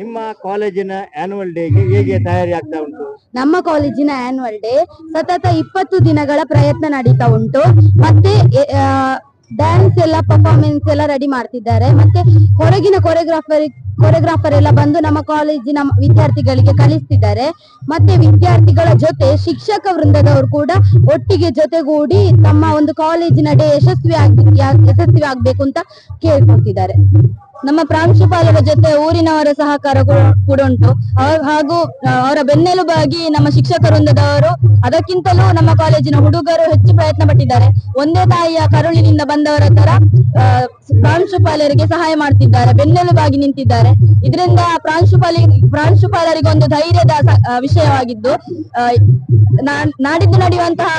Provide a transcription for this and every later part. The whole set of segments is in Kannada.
ನಿಮ್ಮ ಕಾಲೇಜಿನ ಆನ್ಯುವಲ್ ಡೇಗೆ ಹೇಗೆ ತಯಾರಿ ಆಗ್ತಾ ಉಂಟು? ನಮ್ಮ ಕಾಲೇಜಿನ ಆನ್ಯುವಲ್ ಡೇ ಸತತ ಇಪ್ಪತ್ತು ದಿನಗಳ ಪ್ರಯತ್ನ ನಡೀತಾ ಉಂಟು. ಮತ್ತೆ ಡ್ಯಾನ್ಸ್ ಎಲ್ಲ ಪರ್ಫಾರ್ಮೆನ್ಸ್ ಎಲ್ಲ ರೆಡಿ ಮಾಡ್ತಿದ್ದಾರೆ. ಮತ್ತೆ ಹೊರಗಿನ ಕೊರಿಯೋಗ್ರಾಫರ್ ಕೊರಿಯೋಗ್ರಾಫರ್ ಎಲ್ಲ ಬಂದು ನಮ್ಮ ಕಾಲೇಜಿನ ವಿದ್ಯಾರ್ಥಿಗಳಿಗೆ ಕಲಿಸ್ತಿದ್ದಾರೆ ಮತ್ತೆ ವಿದ್ಯಾರ್ಥಿಗಳ ಜೊತೆ ಶಿಕ್ಷಕ ವೃಂದದವರು ಕೂಡ ಒಟ್ಟಿಗೆ ಜೊತೆಗೂಡಿ ತಮ್ಮ ಒಂದು ಕಾಲೇಜಿನ ಡೇ ಯಶಸ್ವಿ ಆಗಿ ಯಶಸ್ವಿ ಆಗ್ಬೇಕು ಅಂತ ಕೇಳ್ಕೊಳ್ತಿದ್ದಾರೆ. ನಮ್ಮ ಪ್ರಾಂಶುಪಾಲರ ಜೊತೆ ಊರಿನವರ ಸಹಕಾರ ಕೂಡ- ಉಂಟು. ಹಾಗೂ ಅವರ ಬೆನ್ನೆಲುಬಾಗಿ ನಮ್ಮ ಶಿಕ್ಷಕ ವೃಂದದವರು ಅದಕ್ಕಿಂತಲೂ ನಮ್ಮ ಕಾಲೇಜಿನ ಹುಡುಗರು ಹೆಚ್ಚು ಪ್ರಯತ್ನ ಪಟ್ಟಿದ್ದಾರೆ. ಒಂದೇ ತಾಯಿಯ ಕರುಳಿನಿಂದ ಬಂದವರ ತರ ಪ್ರಾಂಶುಪಾಲರಿಗೆ ಸಹಾಯ ಮಾಡ್ತಿದ್ದಾರೆ, ಬೆನ್ನೆಲುಬಾಗಿ ನಿಂತಿದ್ದಾರೆ. ಇದರಿಂದ ಪ್ರಾಂಶುಪಾಲಿ, ಪ್ರಾಂಶುಪಾಲರಿಗೆ ಒಂದು ಧೈರ್ಯದ ವಿಷಯವಾಗಿದ್ದು ನಾಡಿದ್ದು ನಡೆಯುವಂತಹ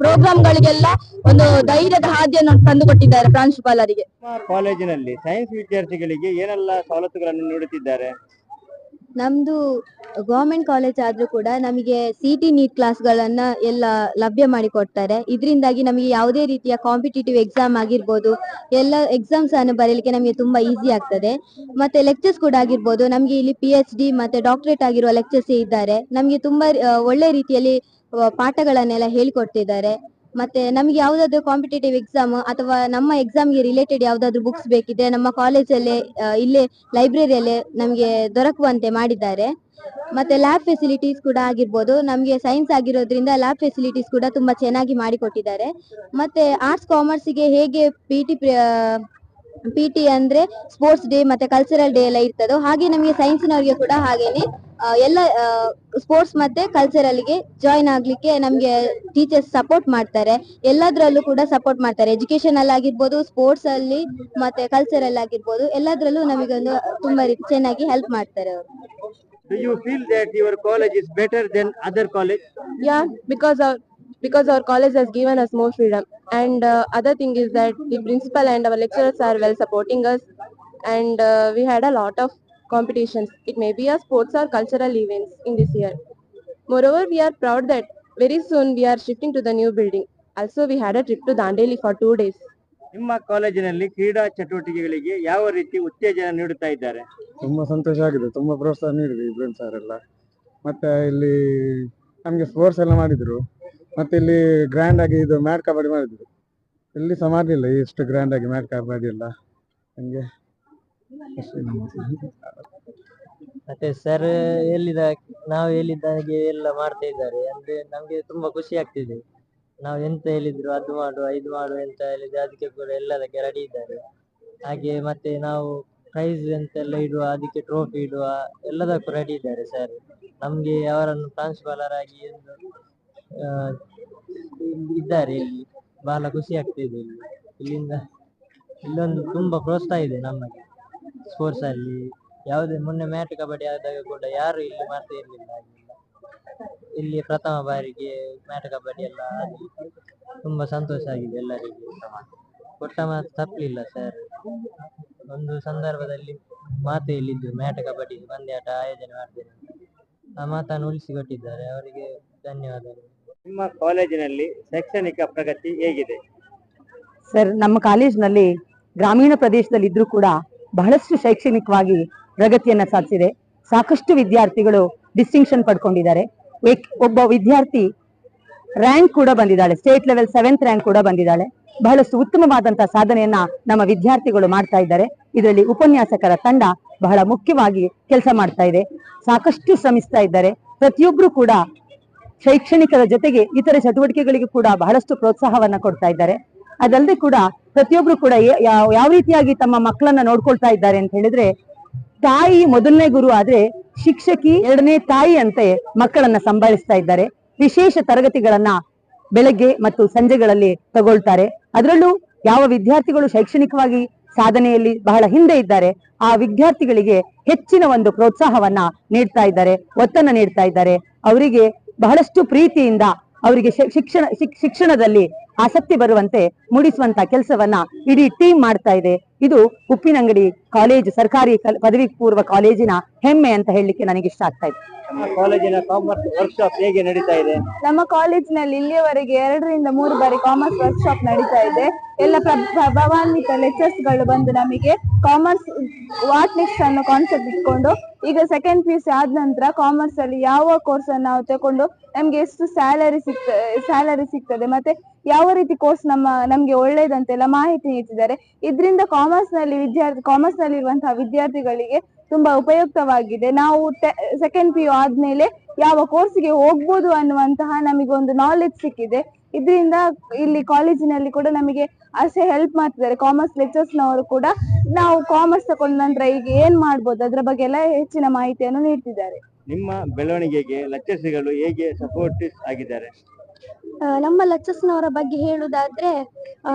ಪ್ರೋಗ್ರಾಂಗಳಿಗೆಲ್ಲ ಒಂದು ಧೈರ್ಯದ ಹಾದಿಯನ್ನು ತಂದುಕೊಟ್ಟಿದ್ದಾರೆ ಪ್ರಾಂಶುಪಾಲರಿಗೆ. ಕಾಲೇಜಿನಲ್ಲಿ ಸೈನ್ಸ್ ವಿದ್ಯಾರ್ಥಿಗಳಿಗೆ ಏನೆಲ್ಲ ಸವಲತ್ತುಗಳನ್ನು ನೀಡುತ್ತಿದ್ದಾರೆ? ನಮ್ದು ಗವರ್ಮೆಂಟ್ ಕಾಲೇಜ್ ಆದ್ರೂ ಕೂಡ ನಮಗೆ ಸಿಟಿ ನೀಟ್ ಕ್ಲಾಸ್ಗಳನ್ನ ಎಲ್ಲ ಲಭ್ಯ ಮಾಡಿ ಕೊಡ್ತಾರೆ. ಇದರಿಂದಾಗಿ ನಮಗೆ ಯಾವುದೇ ರೀತಿಯ ಕಾಂಪಿಟೇಟಿವ್ ಎಕ್ಸಾಮ್ ಆಗಿರ್ಬೋದು, ಎಲ್ಲ ಎಕ್ಸಾಮ್ಸ್ ಅನ್ನು ಬರೀಲಿಕ್ಕೆ ನಮಗೆ ತುಂಬಾ ಈಸಿ ಆಗ್ತದೆ. ಮತ್ತೆ ಲೆಕ್ಚರ್ಸ್ ಕೂಡ ಆಗಿರ್ಬೋದು, ನಮಗೆ ಇಲ್ಲಿ ಪಿ ಮತ್ತೆ ಡಾಕ್ಟರೇಟ್ ಆಗಿರುವ ಲೆಕ್ಚರ್ಸ್ ಇದ್ದಾರೆ. ನಮಗೆ ತುಂಬಾ ಒಳ್ಳೆ ರೀತಿಯಲ್ಲಿ ಪಾಠಗಳನ್ನೆಲ್ಲ ಹೇಳಿಕೊಡ್ತಿದ್ದಾರೆ. ಮತ್ತೆ ನಮ್ಗೆ ಯಾವ್ದಾದ್ರು ಕಾಂಪಿಟೇಟಿವ್ ಎಕ್ಸಾಮ್ ಅಥವಾ ನಮ್ಮ ಎಕ್ಸಾಮ್ಗೆ ರಿಲೇಟೆಡ್ ಯಾವ್ದಾದ್ರು ಬುಕ್ಸ್ ಬೇಕಿದ್ರೆ ನಮ್ಮ ಕಾಲೇಜಲ್ಲೇ ಆ, ಇಲ್ಲೇ ಲೈಬ್ರರಿಯಲ್ಲೇ ನಮ್ಗೆ ದೊರಕುವಂತೆ ಮಾಡಿದ್ದಾರೆ. ಮತ್ತೆ ಲ್ಯಾಬ್ ಫೆಸಿಲಿಟೀಸ್ ಕೂಡ ಆಗಿರ್ಬೋದು. ನಮ್ಗೆ ಸೈನ್ಸ್ ಆಗಿರೋದ್ರಿಂದ ಲ್ಯಾಬ್ ಫೆಸಿಲಿಟೀಸ್ ಕೂಡ ತುಂಬಾ ಚೆನ್ನಾಗಿ ಮಾಡಿಕೊಟ್ಟಿದ್ದಾರೆ. ಮತ್ತೆ ಆರ್ಟ್ಸ್ ಕಾಮರ್ಸ್ಗೆ ಹೇಗೆ ಪಿ ಟಿ ಪಿ ಟಿ ಅಂದ್ರೆ ಸ್ಪೋರ್ಟ್ಸ್ ಡೇ ಮತ್ತೆ ಕಲ್ಚರಲ್ ಡೇ ಎಲ್ಲ ಇರ್ತದೋ ಹಾಗೆ ನಮಗೆ ಸೈನ್ಸ್ನವರಿಗೆ ಕೂಡ ಹಾಗೇನೆ ಎಲ್ಲ ಸ್ಪೋರ್ಟ್ಸ್ ಮತ್ತೆ ಕಲ್ಚರಲ್ಗೆ ಜಾಯಿನ್ ಆಗ್ಲಿಕ್ಕೆ ನಮ್ಗೆ ಟೀಚರ್ಸ್ ಸಪೋರ್ಟ್ ಮಾಡ್ತಾರೆ ಎಲ್ಲದ್ರಲ್ಲೂ ಕೂಡ ಸಪೋರ್ಟ್ ಮಾಡ್ತಾರೆ ಎಜುಕೇಶನ್ ಅಲ್ಲಿ ಆಗಿರ್ಬೋದು ಸ್ಪೋರ್ಟ್ಸ್ ಅಲ್ಲಿ ಮತ್ತೆ ಕಲ್ಚರಲ್ ಆಗಿರ್ಬೋದು ಎಲ್ಲದ್ರಲ್ಲೂ ನಮಗೊಂದು ತುಂಬಾ ರೀತಿ ಚೆನ್ನಾಗಿ ಹೆಲ್ಪ್ ಮಾಡ್ತಾರೆ ಅವರು Do you feel that your college is better than other college? Yeah, because our because our college has given us more freedom. And uh, other thing is that the principal and our lecturers are well supporting us, and uh, we had a lot of competitions. It may be a sports or cultural events in this year. Moreover, we are proud that very soon we are shifting to the new building. Also, we had a trip to Dandeli for two days. ನಿಮ್ಮ ಕಾಲೇಜಿನಲ್ಲಿ ಕ್ರೀಡಾ ಚಟುವಟಿಕೆಗಳಿಗೆ ಯಾವ ರೀತಿ ಉತ್ತೇಜನ ನೀಡುತ್ತಾ ಇದ್ದಾರೆ ತುಂಬಾ ಸಂತೋಷ ಆಗಿದೆ ತುಂಬಾ ಪ್ರೋತ್ಸಾಹ ನೀಡಿದ್ರು ಇಬ್ರಾಹಿಂ ಸರ್ ಎಲ್ಲ ಮತ್ತೆ ಇಲ್ಲಿ ನಮಗೆ ಸ್ಪೋರ್ಟ್ಸ್ ಎಲ್ಲ ಮಾಡಿದ್ರು ಮತ್ತೆ ಇಲ್ಲಿ ಗ್ರ್ಯಾಂಡ್ ಆಗಿ ಇದು ಮ್ಯಾಟ್ ಕಬಡ್ಡಿ ಮಾಡಿದ್ರು ಇಲ್ಲಿ ಸಹ ಮಾಡಲಿಲ್ಲ ಇಷ್ಟು ಗ್ರ್ಯಾಂಡ್ ಆಗಿ ಮ್ಯಾಟ್ ಕಬಡ್ಡಿ ಎಲ್ಲ ನಮಗೆ ಮತ್ತೆ ಸರ್ ಎಲ್ಲಿದ ನಾವು ಹೇಳಿದ ಹಾಗೆ ಎಲ್ಲ ಮಾಡ್ತಾ ಇದ್ದಾರೆ. ಅಂದ್ರೆ ನಮ್ಗೆ ತುಂಬಾ ಖುಷಿ ಆಗ್ತಿದೆ. ನಾವು ಎಂತ ಹೇಳಿದ್ರು ಅದು ಮಾಡು ಇದು ಮಾಡು ಎಂತ ಹೇಳಿದ್ರೆ ಅದಕ್ಕೆ ಕೂಡ ಎಲ್ಲದಕ್ಕೆ ರೆಡಿ ಇದ್ದಾರೆ. ಹಾಗೆ ಮತ್ತೆ ನಾವು ಪ್ರೈಸ್ ಅಂತೆಲ್ಲ ಇಡುವ ಅದಕ್ಕೆ ಟ್ರೋಫಿ ಇಡುವ ಎಲ್ಲದಕ್ಕೂ ರೆಡಿ ಇದ್ದಾರೆ ಸರ್ ನಮ್ಗೆ ಅವರನ್ನು ಪ್ರಾಂಶುಪಾಲರಾಗಿ ಆಗಿ ಆ, ಇಲ್ಲಿ ಇದ್ದಾರೆ ಇಲ್ಲಿ. ಬಹಳ ಖುಷಿ ಆಗ್ತಿದೆ ಇಲ್ಲಿ. ಇಲ್ಲಿಂದ ಇಲ್ಲೊಂದು ತುಂಬಾ ಪ್ರೋತ್ಸಾಹ ಇದೆ ನಮಗೆ. ಸ್ಪೋರ್ಟ್ಸ್ ಅಲ್ಲಿ ಯಾವುದೇ ಮೊನ್ನೆ ಮ್ಯಾಟ್ ಕಬಡ್ಡಿ ಆದಾಗ ಕೂಡ ಯಾರು ಇಲ್ಲಿ ಮಾಡ್ತಾ ಇರ್ಲಿಲ್ಲ ಹಾಗೆಲ್ಲ. ಇಲ್ಲಿ ಪ್ರಥಮ ಬಾರಿಗೆ ಮ್ಯಾಟ್ ಕಬಡ್ಡಿ ಎಲ್ಲ ಆಗಿ ತುಂಬಾ ಸಂತೋಷ ಆಗಿದೆ ಎಲ್ಲರಿಗೂ ಕೊಟ್ಟ ಮಾತು ತಪ್ಪಲಿಲ್ಲ ಸರ್ ಒಂದು ಸಂದರ್ಭದಲ್ಲಿ ಮಾತು ಹೇಳಿದ್ದು ಮ್ಯಾಟ್ ಕಬಡ್ಡಿ ಪಂದ್ಯಾಟ ಆಯೋಜನೆ ಮಾಡ್ತೇನೆ ಅಂತ. ಆ ಮಾತನ್ನು ಉಳಿಸಿಕೊಟ್ಟಿದ್ದಾರೆ. ಅವರಿಗೆ ಧನ್ಯವಾದಗಳು. ನಿಮ್ಮ ಕಾಲೇಜಿನಲ್ಲಿ ಶೈಕ್ಷಣಿಕ ಪ್ರಗತಿ ಹೇಗಿದೆ? ಸರ್ ನಮ್ಮ ಕಾಲೇಜಿನಲ್ಲಿ ಗ್ರಾಮೀಣ ಪ್ರದೇಶದಲ್ಲಿ ಇದ್ರೂ ಕೂಡ ಬಹಳಷ್ಟು ಶೈಕ್ಷಣಿಕವಾಗಿ ಪ್ರಗತಿಯನ್ನ ಸಾಧಿಸಿದೆ. ಸಾಕಷ್ಟು ವಿದ್ಯಾರ್ಥಿಗಳು ಡಿಸ್ಟಿಂಕ್ಷನ್ ಪಡ್ಕೊಂಡಿದ್ದಾರೆ. ಒಬ್ಬ ವಿದ್ಯಾರ್ಥಿ ರ್ಯಾಂಕ್ ಕೂಡ ಬಂದಿದ್ದಾಳೆ. ಸ್ಟೇಟ್ ಲೆವೆಲ್ ಸೆವೆಂತ್ ರ್ಯಾಂಕ್ ಕೂಡ ಬಂದಿದ್ದಾಳೆ. ಬಹಳಷ್ಟು ಉತ್ತಮವಾದಂತಹ ಸಾಧನೆಯನ್ನ ನಮ್ಮ ವಿದ್ಯಾರ್ಥಿಗಳು ಮಾಡ್ತಾ ಇದ್ದಾರೆ. ಇದರಲ್ಲಿ ಉಪನ್ಯಾಸಕರ ತಂಡ ಬಹಳ ಮುಖ್ಯವಾಗಿ ಕೆಲಸ ಮಾಡ್ತಾ ಇದೆ. ಸಾಕಷ್ಟು ಶ್ರಮಿಸ್ತಾ ಇದ್ದಾರೆ. ಪ್ರತಿಯೊಬ್ರು ಕೂಡ ಶೈಕ್ಷಣಿಕರ ಜೊತೆಗೆ ಇತರ ಚಟುವಟಿಕೆಗಳಿಗೂ ಕೂಡ ಬಹಳಷ್ಟು ಪ್ರೋತ್ಸಾಹವನ್ನ ಕೊಡ್ತಾ ಇದ್ದಾರೆ. ಅದಲ್ಲದೆ ಕೂಡ ಪ್ರತಿಯೊಬ್ರು ಕೂಡ ಯಾವ ರೀತಿಯಾಗಿ ತಮ್ಮ ಮಕ್ಕಳನ್ನ ನೋಡ್ಕೊಳ್ತಾ ಇದ್ದಾರೆ ಅಂತ ಹೇಳಿದ್ರೆ, ತಾಯಿ ಮೊದಲನೇ ಗುರು ಆದ್ರೆ ಶಿಕ್ಷಕಿ ಎರಡನೇ ತಾಯಿ ಅಂತೆ ಮಕ್ಕಳನ್ನ ಸಂಭಾಳಿಸ್ತಾ ಇದ್ದಾರೆ. ವಿಶೇಷ ತರಗತಿಗಳನ್ನ ಬೆಳಗ್ಗೆ ಮತ್ತು ಸಂಜೆಗಳಲ್ಲಿ ತಗೊಳ್ತಾರೆ. ಅದರಲ್ಲೂ ಯಾವ ವಿದ್ಯಾರ್ಥಿಗಳು ಶೈಕ್ಷಣಿಕವಾಗಿ ಸಾಧನೆಯಲ್ಲಿ ಬಹಳ ಹಿಂದೆ ಇದ್ದಾರೆ, ಆ ವಿದ್ಯಾರ್ಥಿಗಳಿಗೆ ಹೆಚ್ಚಿನ ಒಂದು ಪ್ರೋತ್ಸಾಹವನ್ನ ನೀಡ್ತಾ ಇದ್ದಾರೆ, ಒತ್ತನ್ನ ನೀಡ್ತಾ ಇದ್ದಾರೆ. ಅವರಿಗೆ ಬಹಳಷ್ಟು ಪ್ರೀತಿಯಿಂದ ಅವರಿಗೆ ಶಿಕ್ಷಣ, ಶಿಕ್- ಶಿಕ್ಷಣದಲ್ಲಿ ಆಸಕ್ತಿ ಬರುವಂತೆ ಮೂಡಿಸುವಂತ ಕೆಲಸವನ್ನ ಇಡೀ ಟೀಮ್ ಮಾಡ್ತಾ ಇದೆ. ಇದು ಉಪ್ಪಿನಂಗಡಿ ಕಾಲೇಜು ಸರ್ಕಾರಿ ಪದವಿ ಪೂರ್ವ ಕಾಲೇಜಿನ ಹೆಮ್ಮೆ ಅಂತ ಹೇಳಲಿಕ್ಕೆ ನನಗೆ ಇಷ್ಟ ಆಗ್ತಾ ಇದೆ. ನಮ್ಮ ಕಾಲೇಜಿನ ಕಾಮರ್ಸ್ ವರ್ಕ್ಶಾಪ್ ಹೇಗೆ ನಡೀತಾ ಇದೆ? ನಮ್ಮ ಕಾಲೇಜಿನಲ್ಲಿ ಇಲ್ಲಿಯವರೆಗೆ ಎರಡರಿಂದ ಮೂರು ಬಾರಿ ಕಾಮರ್ಸ್ ವರ್ಕ್ಶಾಪ್ ನಡೀತಾ ಇದೆ. ಎಲ್ಲ ಪ್ರ- ಪ್ರಭಾವಾನ್ವಿತ ಲೆಕ್ಚರ್ಸ್ಗಳು ಬಂದು ನಮಗೆ ಕಾಮರ್ಸ್ ವಾಟ್ ನೆಕ್ಸ್ಟ್ ಅನ್ನೋ ಕಾನ್ಸೆಪ್ಟ್ ಇಟ್ಕೊಂಡು ಈಗ ಸೆಕೆಂಡ್ ಪಿ ಯು ಸಿ ಆದ ನಂತರ ಕಾಮರ್ಸ್ ಅಲ್ಲಿ ಯಾವ ಕೋರ್ಸ್ ಅನ್ನು ನಾವು ತಗೊಂಡು ನಮ್ಗೆ ಎಷ್ಟು ಸ್ಯಾಲರಿ ಸಿಗ್ತದೆ ಸ್ಯಾಲರಿ ಸಿಗ್ತದೆ ಮತ್ತೆ ಯಾವ ರೀತಿ ಕೋರ್ಸ್ ನಮ್ಮ, ನಮ್ಗೆ ಒಳ್ಳೇದಂತೆಲ್ಲ ಮಾಹಿತಿ ನೀಡ್ತಿದ್ದಾರೆ. ಇದರಿಂದ ಕಾಮರ್ಸ್ನಲ್ಲಿ ವಿದ್ಯಾರ್ಥಿ ಕಾಮರ್ಸ್ನಲ್ಲಿ ಇರುವಂತಹ ವಿದ್ಯಾರ್ಥಿಗಳಿಗೆ ತುಂಬಾ ಉಪಯುಕ್ತವಾಗಿದೆ. ನಾವು ಸೆಕೆಂಡ್ ಪಿ ಯು ಆದ್ಮೇಲೆ ಯಾವ ಕೋರ್ಸ್ಗೆ ಹೋಗ್ಬೋದು ಅನ್ನುವಂತಹ ನಮಗೆ ಒಂದು ನಾಲೆಜ್ ಸಿಕ್ಕಿದೆ. ಇದರಿಂದ ಇಲ್ಲಿ ಕಾಲೇಜಿನಲ್ಲಿ ಕೂಡ ನಮಗೆ ಅಷ್ಟೇ ಹೆಲ್ಪ್ ಮಾಡ್ತಿದ್ದಾರೆ. ಕಾಮರ್ಸ್ ಲೆಕ್ಚರ್ಸ್ ನವರು ಕೂಡ ನಾವು ಕಾಮರ್ಸ್ ತಗೊಂಡ ನಂತರ ಈಗ ಏನ್ ಮಾಡ್ಬೋದು? ಅದ್ರ ಬಗ್ಗೆ ಎಲ್ಲ ಹೆಚ್ಚಿನ ಮಾಹಿತಿಯನ್ನು ನೀಡ್ತಿದ್ದಾರೆ. ನಿಮ್ಮ ಬೆಳವಣಿಗೆಗೆ ಲೆಕ್ಚರ್ಸ್ಗಳು ಹೇಗೆ ಸಪೋರ್ಟಿವ್ ಆಗಿದ್ದಾರೆ? ನಮ್ಮ ಲಚ್ಚಸ್ನವರ ಬಗ್ಗೆ ಹೇಳುವುದಾದ್ರೆ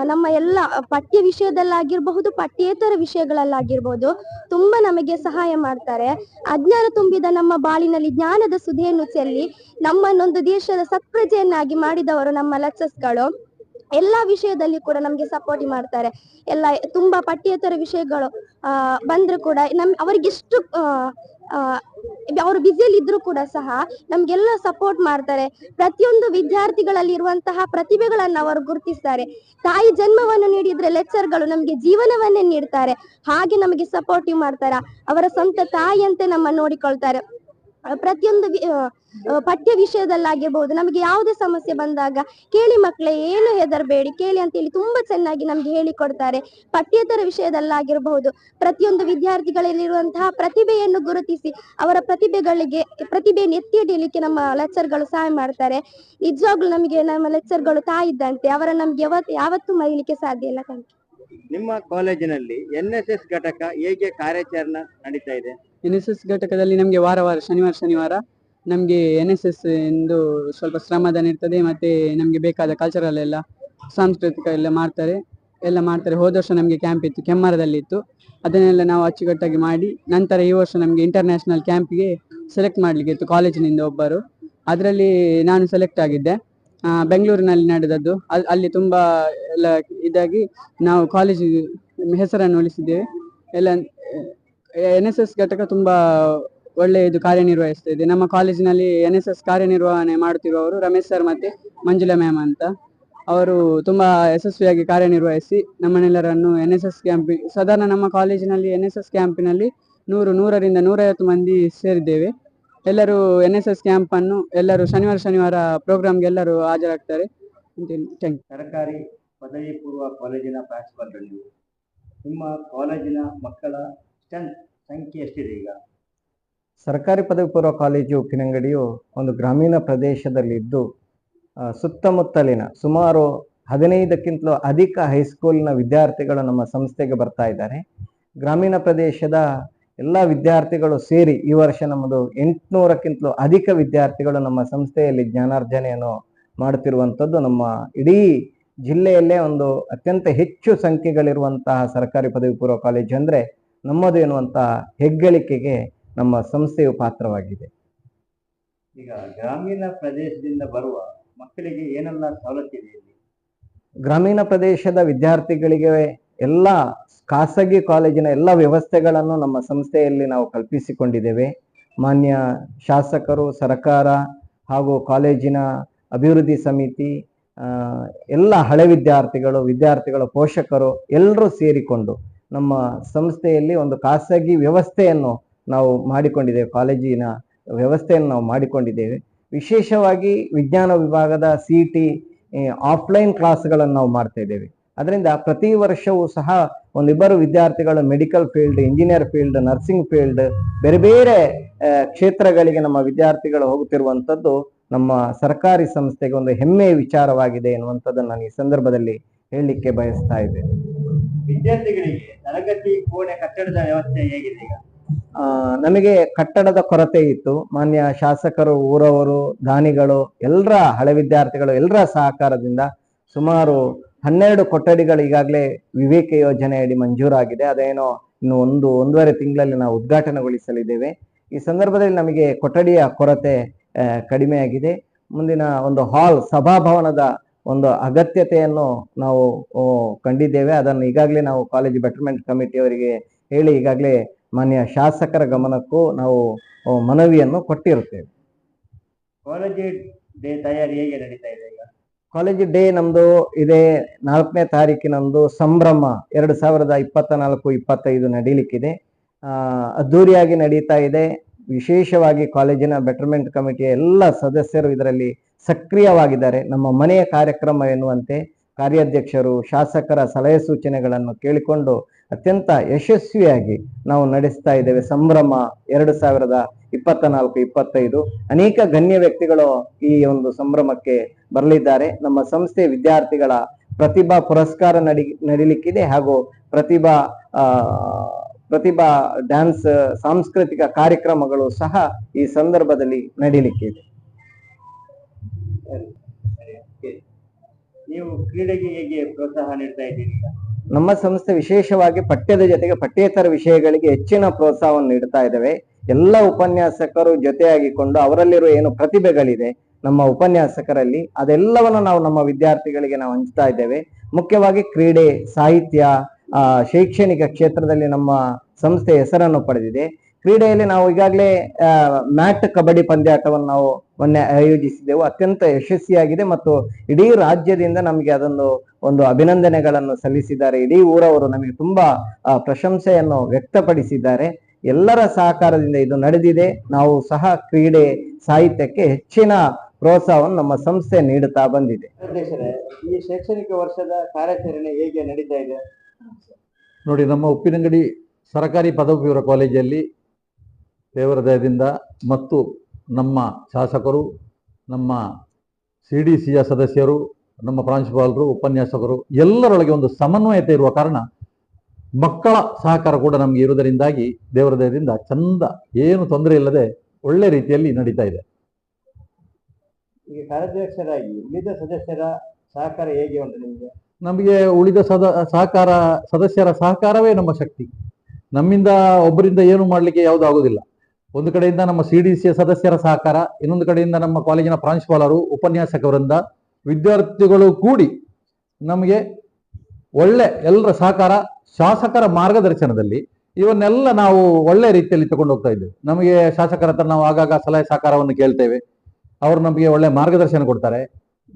ನಮ್ಮ ಎಲ್ಲ ಪಠ್ಯ ವಿಷಯದಲ್ಲಾಗಿರಬಹುದು, ಪಠ್ಯೇತರ ವಿಷಯಗಳಲ್ಲಾಗಿರ್ಬಹುದು ತುಂಬಾ ನಮಗೆ ಸಹಾಯ ಮಾಡ್ತಾರೆ. ಅಜ್ಞಾನ ತುಂಬಿದ ನಮ್ಮ ಬಾಳಿನಲ್ಲಿ ಜ್ಞಾನದ ಸುಧೆಯನ್ನು ಚೆಲ್ಲಿ, ನಮ್ಮನ್ನೊಂದು ದೇಶದ ಸತ್ಪ್ರಜೆಯನ್ನಾಗಿ ಮಾಡಿದವರು ನಮ್ಮ ಲಚ್ಚಸ್ಗಳು ಎಲ್ಲಾ ವಿಷಯದಲ್ಲಿ ಕೂಡ ನಮಗೆ ಸಪೋರ್ಟ್ ಮಾಡ್ತಾರೆ. ಎಲ್ಲ ತುಂಬಾ ಪಠ್ಯೇತರ ವಿಷಯಗಳು, ಆ, ಬಂದ್ರು ಕೂಡ ನಮ್, ಅವರಿಗೆಷ್ಟು ಅವರು ಬ್ಯುಸಿಯಲ್ಲಿ ಇದ್ರು ಕೂಡ ಸಹ ನಮ್ಗೆಲ್ಲ ಸಪೋರ್ಟ್ ಮಾಡ್ತಾರೆ. ಪ್ರತಿಯೊಂದು ವಿದ್ಯಾರ್ಥಿಗಳಲ್ಲಿ ಇರುವಂತಹ ಪ್ರತಿಭೆಗಳನ್ನ ಅವರು ಗುರುತಿಸ್ತಾರೆ. ತಾಯಿ ಜನ್ಮವನ್ನು ನೀಡಿದ್ರೆ ಲೆಕ್ಚರ್ಗಳು ನಮ್ಗೆ ಜೀವನವನ್ನೇ ನೀಡ್ತಾರೆ. ಹಾಗೆ ನಮಗೆ ಸಪೋರ್ಟಿವ್ ಮಾಡ್ತಾರೆ? ಅವರ ಸ್ವಂತ ತಾಯಿಯಂತೆ ನಮ್ಮ ನೋಡಿಕೊಳ್ತಾರೆ. ಪ್ರತಿಯೊಂದು ಪಠ್ಯ ವಿಷಯದಲ್ಲಾಗಿರ್ಬಹುದು ನಮಗೆ ಯಾವುದೇ ಸಮಸ್ಯೆ ಬಂದಾಗ ಕೇಳಿ ಮಕ್ಕಳೇ, ಏನು ಹೆದರಬೇಡಿ, ಕೇಳಿ ಅಂತ ಹೇಳಿ ತುಂಬಾ ಚೆನ್ನಾಗಿ ನಮ್ಗೆ ಹೇಳಿಕೊಡ್ತಾರೆ ಪಠ್ಯೇತರ ವಿಷಯದಲ್ಲಾಗಿರಬಹುದು ಪ್ರತಿಯೊಂದು ವಿದ್ಯಾರ್ಥಿಗಳಲ್ಲಿರುವಂತಹ ಪ್ರತಿಭೆಯನ್ನು ಗುರುತಿಸಿ, ಅವರ ಪ್ರತಿಭೆಗಳಿಗೆ ಪ್ರತಿಭೆಯನ್ನು ಎತ್ತಿ ನಮ್ಮ ಲೆಕ್ಚರ್ಗಳು ಸಹಾಯ ಮಾಡ್ತಾರೆ. ನಿಜವಾಗ್ಲೂ ನಮಗೆ ನಮ್ಮ ಲೆಕ್ಚರ್ಗಳು ತಾಯಿದ್ದಂತೆ ಅವರ ನಮ್ಗೆ ಯಾವತ್ತು ಯಾವತ್ತೂ ಮರೀಲಿಕ್ಕೆ ಸಾಧ್ಯ ಇಲ್ಲ ಥ್ಯಾಂಕ್ ನಿಮ್ಮ ಕಾಲೇಜಿನಲ್ಲಿ ಎನ್ ಎಸ್ ಎಸ್ ಘಟಕ ಹೇಗೆ ಕಾರ್ಯಾಚರಣೆ ನಡೀತಾ ಇದೆ? ಎನ್ ಎಸ್ ಎಸ್ ಘಟಕದಲ್ಲಿ ನಮಗೆ ವಾರ ವಾರ, ಶನಿವಾರ ಶನಿವಾರ ನಮಗೆ ಎನ್ ಎಸ್ ಎಸ್ ಎಂದು ಸ್ವಲ್ಪ ಶ್ರಮದಾನ ಇರ್ತದೆ, ಮತ್ತೆ ನಮಗೆ ಬೇಕಾದ ಕಲ್ಚರಲ್ ಎಲ್ಲ, ಸಾಂಸ್ಕೃತಿಕ ಎಲ್ಲ ಮಾಡ್ತಾರೆ ಎಲ್ಲ ಮಾಡ್ತಾರೆ. ಹೋದ ವರ್ಷ ನಮಗೆ ಕ್ಯಾಂಪ್ ಇತ್ತು, ಕೆಮ್ಮರದಲ್ಲಿ ಇತ್ತು. ಅದನ್ನೆಲ್ಲ ನಾವು ಅಚ್ಚುಕಟ್ಟಾಗಿ ಮಾಡಿ, ನಂತರ ಈ ವರ್ಷ ನಮಗೆ ಇಂಟರ್ನ್ಯಾಷನಲ್ ಕ್ಯಾಂಪ್ಗೆ ಸೆಲೆಕ್ಟ್ ಮಾಡಲಿಕ್ಕೆ ಇತ್ತು ಕಾಲೇಜಿನಿಂದ ಒಬ್ಬರು. ಅದರಲ್ಲಿ ನಾನು ಸೆಲೆಕ್ಟ್ ಆಗಿದ್ದೆ. ಬೆಂಗಳೂರಿನಲ್ಲಿ ನಡೆದದ್ದು. ಅಲ್- ಅಲ್ಲಿ ತುಂಬಾ ಎಲ್ಲ ಇದಾಗಿ ನಾವು ಕಾಲೇಜ್ ಹೆಸರನ್ನು ಉಳಿಸಿದ್ದೇವೆ. ಎಲ್ಲ ಎನ್ ಎಸ್ ಎಸ್ ಘಟಕ ತುಂಬಾ ಒಳ್ಳೆ ಇದು ಕಾರ್ಯನಿರ್ವಹಿಸ್ತಾ ಇದೆ. ನಮ್ಮ ಕಾಲೇಜಿನಲ್ಲಿ ಎನ್ ಎಸ್ ಎಸ್ ಕಾರ್ಯನಿರ್ವಹಣೆ ಮಾಡುತ್ತಿರುವವರು ರಮೇಶ್ ಸರ್ ಮತ್ತೆ ಮಂಜುಳಾ ಮ್ಯಾಮ್ ಅಂತ. ಅವರು ತುಂಬಾ ಯಶಸ್ವಿಯಾಗಿ ಕಾರ್ಯನಿರ್ವಹಿಸಿ ನಮ್ಮನ್ನೆಲ್ಲರನ್ನು ಎನ್ ಎಸ್ ಎಸ್ ಕ್ಯಾಂಪ್ ಸಾಧಾರಣ ನಮ್ಮ ಕಾಲೇಜಿನಲ್ಲಿ ಎನ್ ಎಸ್ ಎಸ್ ಕ್ಯಾಂಪಿನಲ್ಲಿ ನೂರು, ನೂರರಿಂದ ನೂರೈವತ್ತು ಮಂದಿ ಸೇರಿದ್ದೇವೆ. ಎಲ್ಲರೂ ಎನ್ ಎಸ್ ಎಸ್ ಕ್ಯಾಂಪ್ ಅನ್ನು ಎಲ್ಲರೂ ಶನಿವಾರ ಶನಿವಾರ ಪ್ರೋಗ್ರಾಮ್ಗೆ ಎಲ್ಲರೂ ಹಾಜರಾಗ್ತಾರೆ ಥ್ಯಾಂಕ್ ಸರ್ಕಾರಿ ಪದವಿ ಪೂರ್ವ ಕಾಲೇಜಿನ ಪ್ರಾಂಶುಪಾಲರು ನೀವು. ನಿಮ್ಮ ಕಾಲೇಜಿನ ಮಕ್ಕಳ ಸ್ಟ್ರೆಂತ್ ಸಂಖ್ಯೆ ಎಷ್ಟಿದೆ ಈಗ? ಸರ್ಕಾರಿ ಪದವಿ ಪೂರ್ವ ಕಾಲೇಜು ಉಪ್ಪಿನಂಗಡಿಯು ಒಂದು ಗ್ರಾಮೀಣ ಪ್ರದೇಶದಲ್ಲಿದ್ದು ಸುತ್ತಮುತ್ತಲಿನ ಸುಮಾರು ಹದಿನೈದಕ್ಕಿಂತಲೂ ಅಧಿಕ ಹೈಸ್ಕೂಲಿನ ವಿದ್ಯಾರ್ಥಿಗಳು ನಮ್ಮ ಸಂಸ್ಥೆಗೆ ಬರ್ತಾ ಇದ್ದಾರೆ. ಗ್ರಾಮೀಣ ಪ್ರದೇಶದ ಎಲ್ಲ ವಿದ್ಯಾರ್ಥಿಗಳು ಸೇರಿ ಈ ವರ್ಷ ನಮ್ಮದು ಎಂಟುನೂರಕ್ಕಿಂತಲೂ ಅಧಿಕ ವಿದ್ಯಾರ್ಥಿಗಳು ನಮ್ಮ ಸಂಸ್ಥೆಯಲ್ಲಿ ಜ್ಞಾನಾರ್ಜನೆಯನ್ನು ಮಾಡುತ್ತಿರುವಂಥದ್ದು ನಮ್ಮ ಇಡೀ ಜಿಲ್ಲೆಯಲ್ಲೇ ಒಂದು ಅತ್ಯಂತ ಹೆಚ್ಚು ಸಂಖ್ಯೆಗಳಿರುವಂತಹ ಸರ್ಕಾರಿ ಪದವಿ ಪೂರ್ವ ಕಾಲೇಜು ಅಂದರೆ ನಮ್ಮದು ಎನ್ನುವಂತಹ ಹೆಗ್ಗಳಿಕೆಗೆ ನಮ್ಮ ಸಂಸ್ಥೆಯು ಪಾತ್ರವಾಗಿದೆ. ಈಗ ಗ್ರಾಮೀಣ ಪ್ರದೇಶದಿಂದ ಬರುವ ಮಕ್ಕಳಿಗೆ ಏನೆಲ್ಲ ಸವಲತ್ತಿದೆ ಇದೆ ಗ್ರಾಮೀಣ ಪ್ರದೇಶದ ವಿದ್ಯಾರ್ಥಿಗಳಿಗೆ ಎಲ್ಲ ಖಾಸಗಿ ಕಾಲೇಜಿನ ಎಲ್ಲ ವ್ಯವಸ್ಥೆಗಳನ್ನು ನಮ್ಮ ಸಂಸ್ಥೆಯಲ್ಲಿ ನಾವು ಕಲ್ಪಿಸಿಕೊಂಡಿದ್ದೇವೆ. ಮಾನ್ಯ ಶಾಸಕರು, ಸರ್ಕಾರ ಹಾಗೂ ಕಾಲೇಜಿನ ಅಭಿವೃದ್ಧಿ ಸಮಿತಿ ಎಲ್ಲ ಹಳೆ ವಿದ್ಯಾರ್ಥಿಗಳು, ವಿದ್ಯಾರ್ಥಿಗಳ, ಪೋಷಕರು ಎಲ್ಲರೂ ಸೇರಿಕೊಂಡು ನಮ್ಮ ಸಂಸ್ಥೆಯಲ್ಲಿ ಒಂದು ಖಾಸಗಿ ವ್ಯವಸ್ಥೆಯನ್ನು ನಾವು ಮಾಡಿಕೊಂಡಿದ್ದೇವೆ. ಕಾಲೇಜಿನ ವ್ಯವಸ್ಥೆಯನ್ನು ನಾವು ಮಾಡಿಕೊಂಡಿದ್ದೇವೆ. ವಿಶೇಷವಾಗಿ ವಿಜ್ಞಾನ ವಿಭಾಗದ ಸಿ ಟಿ ಆಫ್ಲೈನ್ ಕ್ಲಾಸ್ಗಳನ್ನು ನಾವು ಮಾಡ್ತಾ ಇದ್ದೇವೆ. ಅದರಿಂದ ಪ್ರತಿ ವರ್ಷವೂ ಸಹ ಒಂದಿಬ್ಬರು ವಿದ್ಯಾರ್ಥಿಗಳು medical field engineer field nursing field ಬೇರೆ ಬೇರೆ ಕ್ಷೇತ್ರಗಳಿಗೆ ನಮ್ಮ ವಿದ್ಯಾರ್ಥಿಗಳು ಹೋಗುತ್ತಿರುವಂಥದ್ದು ನಮ್ಮ ಸರ್ಕಾರಿ ಸಂಸ್ಥೆಗೆ ಒಂದು ಹೆಮ್ಮೆಯ ವಿಚಾರವಾಗಿದೆ ಎನ್ನುವಂಥದ್ದನ್ನು ನಾನು ಈ ಸಂದರ್ಭದಲ್ಲಿ ಹೇಳಲಿಕ್ಕೆ ಬಯಸ್ತಾ ಇದ್ದೇನೆ. ವಿದ್ಯಾರ್ಥಿಗಳಿಗೆ ತರಗತಿ ಕೋಣೆ ಕಟ್ಟಡದ ವ್ಯವಸ್ಥೆ ಹೇಗಿದೆ ಈಗ? ನಮಗೆ ಕಟ್ಟಡದ ಕೊರತೆ ಇತ್ತು. ಮಾನ್ಯ ಶಾಸಕರು ಊರವರು ದಾನಿಗಳು ಎಲ್ಲರ ಹಳೆ ವಿದ್ಯಾರ್ಥಿಗಳು ಎಲ್ಲರ ಸಹಕಾರದಿಂದ ಸುಮಾರು ಹನ್ನೆರಡು ಕೊಠಡಿಗಳು ಈಗಾಗಲೇ ವಿವೇಕ ಯೋಜನೆಯಡಿ ಮಂಜೂರಾಗಿದೆ. ಅದೇನೋ ಇನ್ನು ಒಂದು, ಒಂದೂವರೆ ತಿಂಗಳಲ್ಲಿ ನಾವು ಉದ್ಘಾಟನೆಗೊಳಿಸಲಿದ್ದೇವೆ. ಈ ಸಂದರ್ಭದಲ್ಲಿ ನಮಗೆ ಕೊಠಡಿಯ ಕೊರತೆ ಕಡಿಮೆಯಾಗಿದೆ. ಮುಂದಿನ ಒಂದು ಹಾಲ್, ಸಭಾಭವನದ ಒಂದು ಅಗತ್ಯತೆಯನ್ನು ನಾವು ಕಂಡಿದ್ದೇವೆ. ಅದನ್ನು ಈಗಾಗಲೇ ನಾವು ಕಾಲೇಜ್ ಬೆಟರ್ಮೆಂಟ್ ಕಮಿಟಿಯವರಿಗೆ ಹೇಳಿ ಈಗಾಗಲೇ ಮಾನ್ಯ ಶಾಸಕರ ಗಮನಕ್ಕೂ ನಾವು ಮನವಿಯನ್ನು ಕೊಟ್ಟಿರುತ್ತೇವೆ. ಕಾಲೇಜ್ ಡೇ ತಯಾರಿ ಹೇಗೆ ನಡೀತಾ ಇದೆ? ಕಾಲೇಜ್ ಡೇ ನಮ್ದು ಇದೇ ನಾಲ್ಕನೇ ತಾರೀಕಿನಂದು ಸಂಭ್ರಮ ಎರಡು ಸಾವಿರದ ಇಪ್ಪತ್ತ ನಾಲ್ಕು ಇಪ್ಪತ್ತೈದು ನಡೀಲಿಕ್ಕಿದೆ. ಅದ್ದೂರಿಯಾಗಿ ನಡೀತಾ ಇದೆ. ವಿಶೇಷವಾಗಿ ಕಾಲೇಜಿನ ಬೆಟರ್ಮೆಂಟ್ ಕಮಿಟಿಯ ಎಲ್ಲ ಸದಸ್ಯರು ಇದರಲ್ಲಿ ಸಕ್ರಿಯವಾಗಿದ್ದಾರೆ. ನಮ್ಮ ಮನೆಯ ಕಾರ್ಯಕ್ರಮ ಎನ್ನುವಂತೆ ಕಾರ್ಯಾಧ್ಯಕ್ಷರು, ಶಾಸಕರ ಸಲಹೆ ಸೂಚನೆಗಳನ್ನು ಕೇಳಿಕೊಂಡು ಅತ್ಯಂತ ಯಶಸ್ವಿಯಾಗಿ ನಾವು ನಡೆಸ್ತಾ ಇದ್ದೇವೆ. ಸಂಭ್ರಮ ಎರಡು ಸಾವಿರದ ಇಪ್ಪತ್ತ ನಾಲ್ಕು ಇಪ್ಪತ್ತೈದು. ಅನೇಕ ಗಣ್ಯ ವ್ಯಕ್ತಿಗಳು ಈ ಒಂದು ಸಂಭ್ರಮಕ್ಕೆ ಬರಲಿದ್ದಾರೆ. ನಮ್ಮ ಸಂಸ್ಥೆ ವಿದ್ಯಾರ್ಥಿಗಳ ಪ್ರತಿಭಾ ಪುರಸ್ಕಾರ ನಡಿ, ನಡೀಲಿಕ್ಕಿದೆ ಹಾಗೂ ಪ್ರತಿಭಾ ಪ್ರತಿಭಾ ಡ್ಯಾನ್ಸ್, ಸಾಂಸ್ಕೃತಿಕ ಕಾರ್ಯಕ್ರಮಗಳು ಸಹ ಈ ಸಂದರ್ಭದಲ್ಲಿ ನಡೀಲಿಕ್ಕಿದೆ. ನೀವು ಕ್ರೀಡೆಗೆ ಹೇಗೆ ಪ್ರೋತ್ಸಾಹ ನೀಡ್ತಾ ಇದ್ದೀರಿ ನಮ್ಮ ಸಂಸ್ಥೆ ವಿಶೇಷವಾಗಿ ಪಠ್ಯದ ಜೊತೆಗೆ ಪಠ್ಯೇತರ ವಿಷಯಗಳಿಗೆ ಹೆಚ್ಚಿನ ಪ್ರೋತ್ಸಾಹವನ್ನು ನೀಡ್ತಾ ಇದ್ದೇವೆ. ಎಲ್ಲ ಉಪನ್ಯಾಸಕರು ಜೊತೆಯಾಗಿಕೊಂಡು ಅವರಲ್ಲಿರುವ ಏನು ಪ್ರತಿಭೆಗಳಿದೆ ನಮ್ಮ ಉಪನ್ಯಾಸಕರಲ್ಲಿ ಅದೆಲ್ಲವನ್ನು ನಾವು ನಮ್ಮ ವಿದ್ಯಾರ್ಥಿಗಳಿಗೆ ನಾವು ಹಂಚ್ತಾ ಇದ್ದೇವೆ. ಮುಖ್ಯವಾಗಿ ಕ್ರೀಡೆ, ಸಾಹಿತ್ಯ ಶೈಕ್ಷಣಿಕ ಕ್ಷೇತ್ರದಲ್ಲಿ ನಮ್ಮ ಸಂಸ್ಥೆ ಹೆಸರನ್ನು ಪಡೆದಿದೆ. ಕ್ರೀಡೆಯಲ್ಲಿ ನಾವು ಈಗಾಗಲೇ ಮ್ಯಾಟ್ ಕಬಡ್ಡಿ ಪಂದ್ಯಾಟವನ್ನು ನಾವು ಮೊನ್ನೆ ಆಯೋಜಿಸಿದೆವು ಅತ್ಯಂತ ಯಶಸ್ವಿಯಾಗಿದೆ ಮತ್ತು ಇಡೀ ರಾಜ್ಯದಿಂದ ನಮಗೆ ಅದೊಂದು ಒಂದು ಅಭಿನಂದನೆಗಳನ್ನು ಸಲ್ಲಿಸಿದ್ದಾರೆ. ಇಡೀ ಊರವರು ನಮಗೆ ತುಂಬಾ ಪ್ರಶಂಸೆಯನ್ನು ವ್ಯಕ್ತಪಡಿಸಿದ್ದಾರೆ. ಎಲ್ಲರ ಸಹಕಾರದಿಂದ ಇದು ನಡೆದಿದೆ. ನಾವು ಸಹ ಕ್ರೀಡೆ ಸಾಹಿತ್ಯಕ್ಕೆ ಹೆಚ್ಚಿನ ಪ್ರೋತ್ಸಾಹವನ್ನು ನಮ್ಮ ಸಂಸ್ಥೆ ನೀಡುತ್ತಾ ಬಂದಿದೆ. ಈ ಶೈಕ್ಷಣಿಕ ವರ್ಷದ ಕಾರ್ಯಾಚರಣೆ ಹೇಗೆ ನಡೀತಾ ಇದೆ? ನೋಡಿ ನಮ್ಮ ಉಪ್ಪಿನಂಗಡಿ ಸರಕಾರಿ ಪದವಿ ಪೂರ್ವ ಕಾಲೇಜಲ್ಲಿ ದೇವರ ದಯದಿಂದ ಮತ್ತು ನಮ್ಮ ಶಾಸಕರು ನಮ್ಮ ಸಿ ಡಿ ಸಿಯ ಸದಸ್ಯರು ನಮ್ಮ ಪ್ರಾಂಶುಪಾಲರು ಉಪನ್ಯಾಸಕರು ಎಲ್ಲರೊಳಗೆ ಒಂದು ಸಮನ್ವಯತೆ ಇರುವ ಕಾರಣ ಮಕ್ಕಳ ಸಹಕಾರ ಕೂಡ ನಮಗೆ ಇರುವುದರಿಂದಾಗಿ ದೇವರ ದಯದಿಂದ ಚಂದ ಏನು ತೊಂದರೆ ಇಲ್ಲದೆ ಒಳ್ಳೆ ರೀತಿಯಲ್ಲಿ ನಡೀತಾ ಇದೆ. ಈಗ ಕಾರ್ಯಾಧ್ಯಕ್ಷರಾಗಿ ಉಳಿದ ಸದಸ್ಯರ ಸಹಕಾರ ಹೇಗೆ ಉಂಟು ನಿಮಗೆ? ನಮಗೆ ಉಳಿದ ಸದ ಸಹಕಾರ ಸದಸ್ಯರ ಸಹಕಾರವೇ ನಮ್ಮ ಶಕ್ತಿ. ನಮ್ಮಿಂದ ಒಬ್ಬರಿಂದ ಏನು ಮಾಡಲಿಕ್ಕೆ ಯಾವುದೂ ಆಗುದಿಲ್ಲ. ಒಂದು ಕಡೆಯಿಂದ ನಮ್ಮ ಸಿ ಡಿ ಸಿಯ ಸದಸ್ಯರ ಸಹಕಾರ, ಇನ್ನೊಂದು ಕಡೆಯಿಂದ ನಮ್ಮ ಕಾಲೇಜಿನ ಪ್ರಾಂಶುಪಾಲರು ಉಪನ್ಯಾಸಕರಿಂದ ವಿದ್ಯಾರ್ಥಿಗಳು ಕೂಡಿ ನಮಗೆ ಒಳ್ಳೆ ಎಲ್ಲರ ಸಹಕಾರ ಶಾಸಕರ ಮಾರ್ಗದರ್ಶನದಲ್ಲಿ ಇವನ್ನೆಲ್ಲ ನಾವು ಒಳ್ಳೆ ರೀತಿಯಲ್ಲಿ ತಗೊಂಡು ಹೋಗ್ತಾ ಇದ್ದೇವೆ. ನಮಗೆ ಶಾಸಕರ ಹತ್ರ ನಾವು ಆಗಾಗ ಸಲಹೆ ಸಹಕಾರವನ್ನು ಕೇಳ್ತೇವೆ. ಅವರು ನಮಗೆ ಒಳ್ಳೆ ಮಾರ್ಗದರ್ಶನ ಕೊಡ್ತಾರೆ.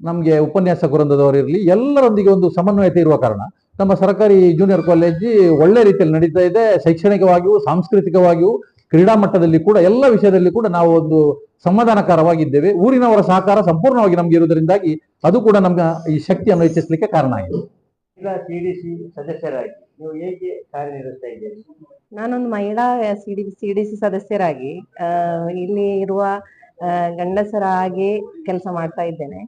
ನಮಗೆ ಉಪನ್ಯಾಸ ವೃಂದದವರಿರಲಿ ಎಲ್ಲರೊಂದಿಗೆ ಒಂದು ಸಮನ್ವಯತೆ ಇರುವ ಕಾರಣ ನಮ್ಮ ಸರ್ಕಾರಿ ಜೂನಿಯರ್ ಕಾಲೇಜ್ ಒಳ್ಳೆ ರೀತಿಯಲ್ಲಿ ನಡೀತಾ ಇದೆ. ಶೈಕ್ಷಣಿಕವಾಗಿಯೂ, ಸಾಂಸ್ಕೃತಿಕವಾಗಿಯೂ ಕ್ರೀಡಾ ಮಟ್ಟದಲ್ಲಿ ಕೂಡ ಎಲ್ಲ ವಿಷಯದಲ್ಲಿ ಕೂಡ ನಾವು ಒಂದು ಸಮಾಧಾನಕರವಾಗಿದ್ದೇವೆ. ಊರಿನವರ ಸಹಕಾರ ಸಂಪೂರ್ಣವಾಗಿ ನಮ್ಗೆ ಇರುವುದರಿಂದಾಗಿ ಅದು ಕೂಡ ನಮ್ಗೆ ಈ ಶಕ್ತಿಯನ್ನು ಹೆಚ್ಚಿಸಲಿಕ್ಕೆ ಕಾರಣ ಆಗಿದೆ. ಈಗ ಸಿಡಿಸಿ ಸದಸ್ಯರಾಗಿ ನೀವು ಹೇಗೆ ಕಾರ್ಯನಿರ್ವಹಿಸ್ತಾ ಇದ್ದೀರಿ? ನಾನೊಂದು ಮಹಿಳಾ ಸಿಡಿ ಸಿ ಡಿ ಸಿ ಸದಸ್ಯರಾಗಿ ಆ, ಇಲ್ಲಿ ಇರುವ ಆ, ಗಂಡಸರ ಹಾಗೆ ಕೆಲಸ ಮಾಡ್ತಾ ಇದ್ದೇನೆ.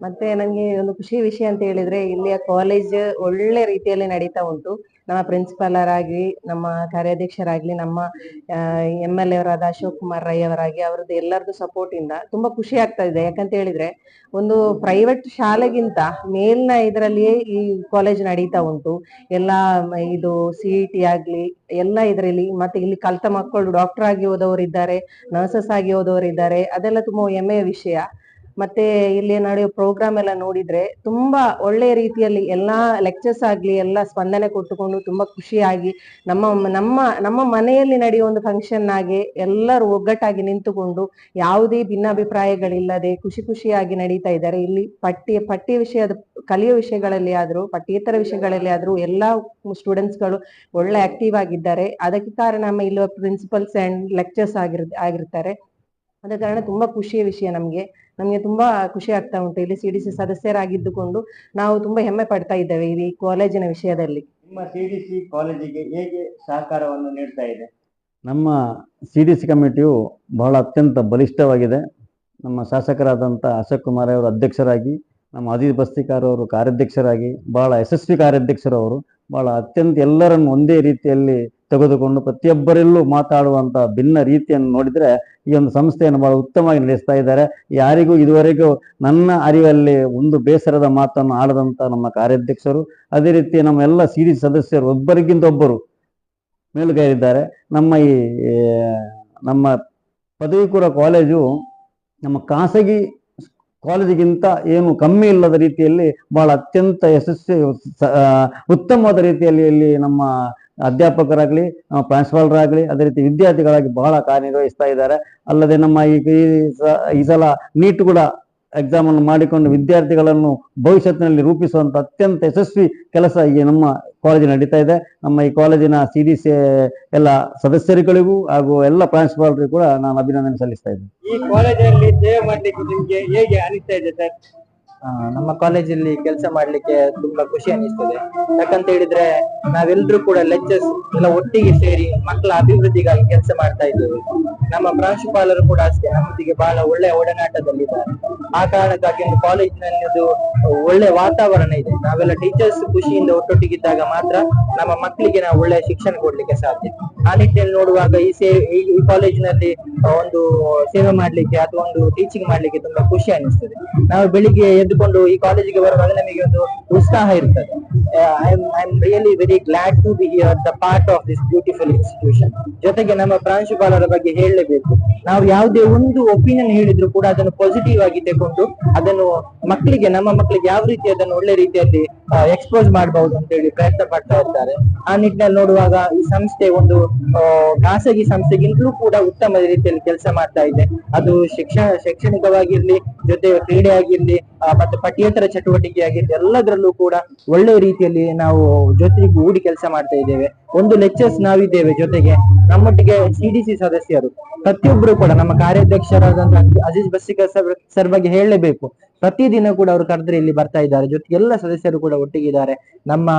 ಮತ್ತೆ ನನಗೆ ಒಂದು ಖುಷಿ ವಿಷಯ ಅಂತ ಹೇಳಿದ್ರೆ ಇಲ್ಲಿಯ ಕಾಲೇಜ್ ಒಳ್ಳೆ ರೀತಿಯಲ್ಲಿ ನಡೀತಾ ಉಂಟು. ನಮ್ಮ ಪ್ರಿನ್ಸಿಪಾಲರಾಗಿ ನಮ್ಮ ಕಾರ್ಯಾಧ್ಯಕ್ಷರಾಗ್ಲಿ, ನಮ್ಮ ಎಂ ಎಲ್ ಎ ಅವರಾದ ಅಶೋಕ್ ಕುಮಾರ್ ರೈ ಅವರಾಗಿ ಅವರದ್ದು ಎಲ್ಲರದ್ದು ಸಪೋರ್ಟ್ ಇಂದ ತುಂಬಾ ಖುಷಿ ಆಗ್ತಾ ಇದೆ. ಯಾಕಂತ ಹೇಳಿದ್ರೆ, ಒಂದು ಪ್ರೈವೇಟ್ ಶಾಲೆಗಿಂತ ಮೇಲ್ನ ಇದರಲ್ಲಿಯೇ ಈ ಕಾಲೇಜ್ ನಡೀತಾ ಉಂಟು. ಎಲ್ಲ, ಇದು ಸಿ ಇ ಟಿ ಆಗ್ಲಿ, ಎಲ್ಲ ಇದರಲ್ಲಿ, ಮತ್ತೆ ಇಲ್ಲಿ ಕಲ್ತ ಮಕ್ಕಳು ಡಾಕ್ಟರ್ ಆಗಿ ಹೋದವರು ಇದ್ದಾರೆ ನರ್ಸಸ್ ಆಗಿ ಹೋದವರು ಇದ್ದಾರೆ ಅದೆಲ್ಲ ತುಂಬಾ ಹೆಮ್ಮೆಯ ವಿಷಯ. ಮತ್ತೆ ಇಲ್ಲಿ ನಡೆಯೋ ಪ್ರೋಗ್ರಾಮ್ ಎಲ್ಲ ನೋಡಿದ್ರೆ ತುಂಬಾ ಒಳ್ಳೆ ರೀತಿಯಲ್ಲಿ ಎಲ್ಲಾ ಲೆಕ್ಚರ್ಸ್ ಆಗ್ಲಿ, ಎಲ್ಲ ಸ್ಪಂದನೆ ಕೊಟ್ಟುಕೊಂಡು ತುಂಬಾ ಖುಷಿಯಾಗಿ ನಮ್ಮ ನಮ್ಮ ನಮ್ಮ ಮನೆಯಲ್ಲಿ ನಡೆಯುವ ಒಂದು ಫಂಕ್ಷನ್ ಆಗಿ ಎಲ್ಲರೂ ಒಗ್ಗಟ್ಟಾಗಿ ನಿಂತುಕೊಂಡು ಯಾವುದೇ ಭಿನ್ನಾಭಿಪ್ರಾಯಗಳಿಲ್ಲದೆ ಖುಷಿ ಖುಷಿಯಾಗಿ ನಡೀತಾ ಇದ್ದಾರೆ. ಇಲ್ಲಿ ಪಠ್ಯ ಪಠ್ಯ ವಿಷಯದ ಕಲಿಯೋ ವಿಷಯಗಳಲ್ಲಿ ಆದ್ರೂ, ಪಠ್ಯೇತರ ವಿಷಯಗಳಲ್ಲಿ ಆದ್ರೂ ಎಲ್ಲಾ ಸ್ಟೂಡೆಂಟ್ಸ್ಗಳು ಒಳ್ಳೆ ಆಕ್ಟಿವ್ ಆಗಿದ್ದಾರೆ. ಅದಕ್ಕೆ ಕಾರಣ ನಮ್ಮ ಇಲ್ಲಿ ಪ್ರಿನ್ಸಿಪಲ್ಸ್ ಅಂಡ್ ಲೆಕ್ಚರ್ಸ್ ಆಗಿರ್, ಆಗಿರ್ತಾರೆ. ಅದ ಕಾರಣ ತುಂಬಾ ಖುಷಿಯ ವಿಷಯ ನಮ್ಗೆ. ನಮ್ಗೆ ತುಂಬಾ ಖುಷಿ ಆಗ್ತಾ ಉಂಟು. ಇಲ್ಲಿ ಸಿ ಡಿ ಸಿ ಸದಸ್ಯರಾಗಿದ್ದುಕೊಂಡು ನಾವು ತುಂಬಾ ಹೆಮ್ಮೆ ಪಡ್ತಾ ಇದ್ದೇವೆ ಈ ಕಾಲೇಜಿನ ವಿಷಯದಲ್ಲಿ. ನಿಮ್ಮ ಸಿ ಡಿ ಸಿ ಕಾಲೇಜಿಗೆ ಹೇಗೆ ಸಹಕಾರವನ್ನು ನೀಡ್ತಾ ಇದೆ? ನಮ್ಮ ಸಿ ಡಿ ಸಿ ಕಮಿಟಿಯು ಬಹಳ ಅತ್ಯಂತ ಬಲಿಷ್ಠವಾಗಿದೆ. ನಮ್ಮ ಶಾಸಕರಾದಂಥ ಅಶೋಕ್ ಕುಮಾರ್ ಅವರು ಅಧ್ಯಕ್ಷರಾಗಿ ನಮ್ಮ ಅಜೀಜ್ ಬಸ್ತಿಕಾರ್ ಅವರು ಕಾರ್ಯಾಧ್ಯಕ್ಷರಾಗಿ ಬಹಳ ಯಶಸ್ವಿ ಕಾರ್ಯಾಧ್ಯಕ್ಷರವರು ಅವರು. ಬಹಳ ಅತ್ಯಂತ ಎಲ್ಲರನ್ನು ಒಂದೇ ರೀತಿಯಲ್ಲಿ ತೆಗೆದುಕೊಂಡು ಪ್ರತಿಯೊಬ್ಬರಲ್ಲೂ ಮಾತಾಡುವಂಥ ಭಿನ್ನ ರೀತಿಯನ್ನು ನೋಡಿದರೆ ಈ ಒಂದು ಸಂಸ್ಥೆಯನ್ನು ಬಹಳ ಉತ್ತಮವಾಗಿ ನಡೆಸ್ತಾ ಇದ್ದಾರೆ. ಯಾರಿಗೂ ಇದುವರೆಗೂ ನನ್ನ ಅರಿವಲ್ಲಿ ಒಂದು ಬೇಸರದ ಮಾತನ್ನು ಆಡದಂಥ ನಮ್ಮ ಕಾರ್ಯಾಧ್ಯಕ್ಷರು, ಅದೇ ರೀತಿ ನಮ್ಮ ಎಲ್ಲ ಸಿರಿ ಸದಸ್ಯರು, ಒಬ್ಬರಿಗಿಂತ ಒಬ್ಬರು ಮೇಲುಗೈರಿದ್ದಾರೆ. ನಮ್ಮ ಈ ನಮ್ಮ ಪದವಿ ಕೂಡ ಕಾಲೇಜು ನಮ್ಮ ಖಾಸಗಿ ಕಾಲೇಜಿಗಿಂತ ಏನು ಕಮ್ಮಿ ಇಲ್ಲದ ರೀತಿಯಲ್ಲಿ ಬಹಳ ಅತ್ಯಂತ ಯಶಸ್ವಿ ಉತ್ತಮವಾದ ರೀತಿಯಲ್ಲಿ ಇಲ್ಲಿ ನಮ್ಮ ಅಧ್ಯಾಪಕರಾಗ್ಲಿ ಪ್ರಾಂಶುಪಾಲರಾಗ್ಲಿ ಅದೇ ರೀತಿ ವಿದ್ಯಾರ್ಥಿಗಳಾಗಿ ಬಹಳ ಕಾರ್ಯನಿರ್ವಹಿಸ್ತಾ ಇದ್ದಾರೆ. ಅಲ್ಲದೆ ನಮ್ಮ ಈ ಈ ಸಲ ನೀಟ್ ಕೂಡ ಎಕ್ಸಾಮ್ ಅನ್ನು ಮಾಡಿಕೊಂಡು ವಿದ್ಯಾರ್ಥಿಗಳನ್ನು ಭವಿಷ್ಯತ್ತಿನಲ್ಲಿ ರೂಪಿಸುವಂತ ಅತ್ಯಂತ ಯಶಸ್ವಿ ಕೆಲಸ ಈ ನಮ್ಮ ಕಾಲೇಜಿನ ನಡೀತಾ ಇದೆ. ನಮ್ಮ ಈ ಕಾಲೇಜಿನ ಸಿ ಡಿ ಸಿ ಎಲ್ಲ ಸದಸ್ಯರುಗಳಿಗೂ ಹಾಗೂ ಎಲ್ಲ ಪ್ರಾಂಶುಪಾಲರಿಗೂ ಕೂಡ ನಾನು ಅಭಿನಂದನೆ ಸಲ್ಲಿಸ್ತಾ ಇದ್ದೇನೆ. ಈ ಕಾಲೇಜಲ್ಲಿ ಸೇವೆ ಮಾಡ್ಲಿಕ್ಕೆ ನಿಮಗೆ ಹೇಗೆ ಅನಿಸ್ತಾ ಇದೆ ಸರ್? ನಮ್ಮ ಕಾಲೇಜಲ್ಲಿ ಕೆಲಸ ಮಾಡ್ಲಿಕ್ಕೆ ತುಂಬಾ ಖುಷಿ ಅನಿಸ್ತದೆ. ಯಾಕಂತ ಹೇಳಿದ್ರೆ ನಾವೆಲ್ಲರೂ ಕೂಡ ಲೆಕ್ಚರ್ಸ್ ಎಲ್ಲ ಒಟ್ಟಿಗೆ ಸೇರಿ ಮಕ್ಕಳ ಅಭಿವೃದ್ಧಿಗಾಗಿ ಕೆಲಸ ಮಾಡ್ತಾ ಇದ್ದೇವೆ. ನಮ್ಮ ಪ್ರಾಂಶುಪಾಲರು ಕೂಡ ಅಷ್ಟೇ ನಮ್ಮೊಂದಿಗೆ ಬಹಳ ಒಳ್ಳೆ ಒಡನಾಟದಲ್ಲಿದ್ದಾರೆ. ಆ ಕಾರಣಕ್ಕಾಗಿ ಒಂದು ಕಾಲೇಜಿನಲ್ಲಿ ಒಳ್ಳೆ ವಾತಾವರಣ ಇದೆ. ನಾವೆಲ್ಲ ಟೀಚರ್ಸ್ ಖುಷಿಯಿಂದ ಒಟ್ಟೊಟ್ಟಿಗಿದ್ದಾಗ ಮಾತ್ರ ನಮ್ಮ ಮಕ್ಕಳಿಗೆ ನಾವು ಒಳ್ಳೆ ಶಿಕ್ಷಣ ಕೊಡ್ಲಿಕ್ಕೆ ಸಾಧ್ಯ. ಆ ನಿಟ್ಟಿನಲ್ಲಿ ನೋಡುವಾಗ ಈ ಸೇ, ಈ ಕಾಲೇಜಿನಲ್ಲಿ ಒಂದು ಸೇವೆ ಮಾಡ್ಲಿಕ್ಕೆ ಅಥವಾ ಒಂದು ಟೀಚಿಂಗ್ ಮಾಡ್ಲಿಕ್ಕೆ ತುಂಬಾ ಖುಷಿ ಅನಿಸ್ತದೆ. ನಾವು ಬೆಳಿಗ್ಗೆ ಎದ್ದುಕೊಂಡು ಈ ಕಾಲೇಜಿಗೆ ಬರುವಾಗ ನಮಗೆ ಒಂದು ಉತ್ಸಾಹ ಇರ್ತದೆ. I am really very glad to be here the part of this beautiful institution ಜೊತೆಗೆ ನಮ್ಮ ಪ್ರಾಂಶುಪಾಲರ ಬಗ್ಗೆ ಹೇಳಲೇಬೇಕು. ನಾವು ಯಾವುದೇ ಒಂದು ಒಪಿನಿಯನ್ ಹೇಳಿದ್ರು ಕೂಡ ಅದನ್ನು ಪಾಸಿಟಿವ್ ಆಗಿ ತಗೊಂಡು ಅದನ್ನು ಮಕ್ಕಳಿಗೆ ನಮ್ಮ ಮಕ್ಕಳಿಗೆ ಯಾವ ರೀತಿ ಅದನ್ನು ಒಳ್ಳೆ ರೀತಿಯಲ್ಲಿ ಎಕ್ಸ್ಪೋಸ್ ಮಾಡಬಹುದು ಅಂತ ಹೇಳಿ ಪ್ರಯತ್ನ ಪಡ್ತಾ ಇರ್ತಾರೆ ಆ ನಿಟ್ಟಿನಲ್ಲಿ ನೋಡುವಾಗ ಈ ಸಂಸ್ಥೆ ಒಂದು ಆ, ಖಾಸಗಿ ಸಂಸ್ಥೆಗಿಂತಲೂ ಕೂಡ ಉತ್ತಮ ರೀತಿಯಲ್ಲಿ ಕೆಲಸ ಮಾಡ್ತಾ ಇದೆ. ಅದು ಶಿಕ್ಷಣ ಶೈಕ್ಷಣಿಕವಾಗಿರ್ಲಿ ಜೊತೆ ಕ್ರೀಡೆ ಆಗಿರ್ಲಿ ಆ, ಮತ್ತೆ ಪಠ್ಯೇತರ ಚಟುವಟಿಕೆ ಆಗಿರ್ಲಿ ಎಲ್ಲದರಲ್ಲೂ ಕೂಡ ಒಳ್ಳೆ ರೀತಿಯಲ್ಲಿ ನಾವು ಜೊತೆಗೂಡಿ ಕೆಲಸ ಮಾಡ್ತಾ ಇದ್ದೇವೆ. ಒಂದು ಲೆಕ್ಚರ್ಸ್ ನಾವಿದ್ದೇವೆ ಜೊತೆಗೆ. ನಮ್ಮೊಟ್ಟಿಗೆ ಸಿಡಿಸಿ ಸದಸ್ಯರು. ಪ್ರತಿಯೊಬ್ಬರು ಕೂಡ ನಮ್ಮ ಕಾರ್ಯಾಧ್ಯಕ್ಷರಾದಂತಹ ಅಜೀಜ್ ಬಸ್ಸಿಕ ಸರ್ ಸರ್ ಬಗ್ಗೆ ಹೇಳಲೇಬೇಕು. ಪ್ರತಿದಿನ ಕೂಡ ಅವರು ಕರೆದ್ರೆ ಇಲ್ಲಿ ಬರ್ತಾ ಇದ್ದಾರೆ. ಜೊತೆಗೆ ಎಲ್ಲ ಸದಸ್ಯರು ಕೂಡ ಒಟ್ಟಿಗಿದ್ದಾರೆ. ನಮ್ಮ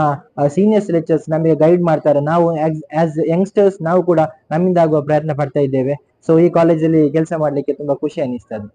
ಸೀನಿಯರ್ಸ್ ಲೆಕ್ಚರ್ಸ್ ನಮಗೆ ಗೈಡ್ ಮಾಡ್ತಾರೆ. ನಾವು ಆಸ್ ಯಂಗ್ಸ್ಟರ್ಸ್ ನಾವು ಕೂಡ ನಮ್ಮಿಂದ ಆಗುವ ಪ್ರಯತ್ನ ಪಡ್ತಾ ಇದ್ದೇವೆ. ಸೊ ಈ ಕಾಲೇಜಲ್ಲಿ ಕೆಲಸ ಮಾಡ್ಲಿಕ್ಕೆ ತುಂಬಾ ಖುಷಿ ಅನಿಸ್ತದೆ